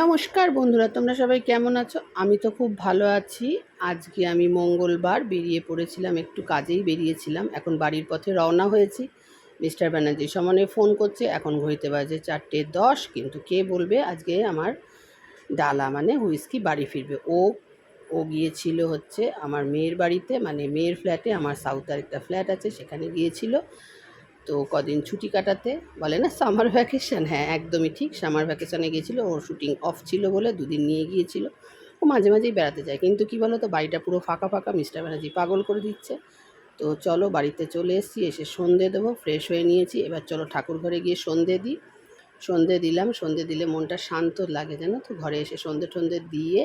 নমস্কার বন্ধুরা, তোমরা সবাই কেমন আছো? আমি তো খুব ভালো আছি। আজকে আমি মঙ্গলবার বেরিয়ে পড়েছিলাম, একটু কাজেই বেরিয়েছিলাম। এখন বাড়ির পথে রওনা হয়েছি। মিস্টার ব্যানার্জি সমানে ফোন করছে, এখন ঘড়িতে বাজে চারটে দশ, কিন্তু কে বলবে? আজকে আমার ডালা মানে হুইস্কি বাড়ি ফিরবে। ও ও গিয়েছিল হচ্ছে আমার মেয়ের বাড়িতে মানে মেয়ের ফ্ল্যাটে, আমার সাউথ একটা ফ্ল্যাট আছে, সেখানে গিয়েছিল। তো কদিন ছুটি কাটাতে বলে না সামার ভ্যাকেশন হ্যাঁ একদমই ঠিক সামার ভ্যাকেশনে গিয়েছিল, ওর শুটিং অফ ছিল বলে দুদিন নিয়ে গিয়েছিল, ও মাঝে মাঝেই বেড়াতে যায়, কিন্তু কি বলো তো বাড়িটা পুরো ফাঁকা ফাঁকা মিস্টার ব্যানার্জি পাগল করে দিচ্ছে, তো চলো বাড়িতে চলে এসেছি, এসে সন্ধে দেবো ফ্রেশ হয়ে নিয়েছি, এবার চলো ঠাকুর ঘরে গিয়ে সন্ধে দিই, সন্ধে দিলাম, সন্ধে দিলে মনটা শান্ত লাগে, জানো তো, ঘরে এসে সন্ধে টন্ধে দিয়ে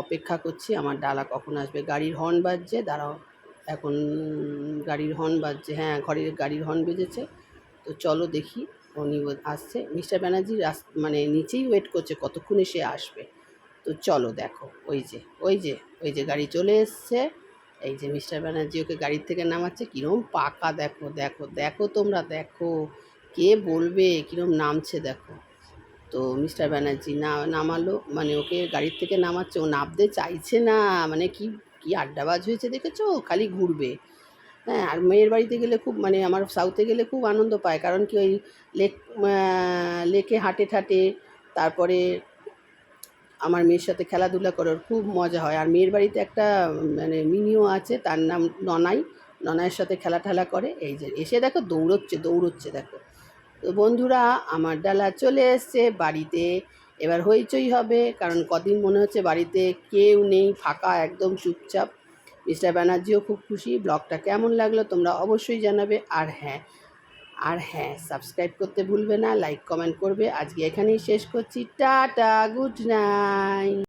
অপেক্ষা করছি, আমার ডালা কখন আসবে, গাড়ির হর্ন বাজছে, দাঁড়াও এখন গাড়ির হর্ন বাজছে হ্যাঁ ঘরের গাড়ির হর্ন বেজেছে। তো চলো দেখি, উনি আসছে। মিস্টার ব্যানার্জি রাস মানে নিচেই ওয়েট করছে কতক্ষণে সে আসবে। তো চলো দেখো, ওই যে ওই যে ওই যে গাড়ি চলে এসছে। এই যে মিস্টার ব্যানার্জি ওকে গাড়ির থেকে নামাচ্ছে কীরকম পাকা দেখো দেখো দেখো তোমরা, দেখো কে বলবে কীরকম নামছে দেখো। তো মিস্টার ব্যানার্জি না, নামালো মানে ওকে গাড়ির থেকে নামাচ্ছে, ও নামতে চাইছে না মানে কি কি আড্ডাবাজ হয়েছে দেখেছ? খালি ঘুরবে। হ্যাঁ আর মেয়ের বাড়িতে গেলে খুব মানে আমার সাউথে গেলে খুব আনন্দ পায়। কারণ কি ওই লেক লেকে হাঁটে ঠাটে, তারপরে আমার মেয়ের সাথে খেলাধুলা করার খুব মজা হয়। আর মেয়ের বাড়িতে একটা মানে মিনিও আছে, তার নাম ননাই। ননাইয়ের সাথে খেলা ঠেলা করে। এই যে, এসে দেখো দৌড়চ্ছে দৌড়চ্ছে দেখো। তো বন্ধুরা, আমার ডালা চলে এসছে বাড়িতে। এবার হইচই হবে, কারণ কদিন মনে হচ্ছে বাড়িতে কেউ নেই, ফাঁকা, একদম চুপচাপ। মিস্টার ব্যানার্জিও খুব খুশি, ব্লগটা কেমন লাগল তোমরা অবশ্যই জানাবে। আর হ্যাঁ আর হ্যাঁ সাবস্ক্রাইব করতে ভুলবে না, লাইক, কমেন্ট করবে। আজকে এখানেই শেষ করছি। Tata, good night.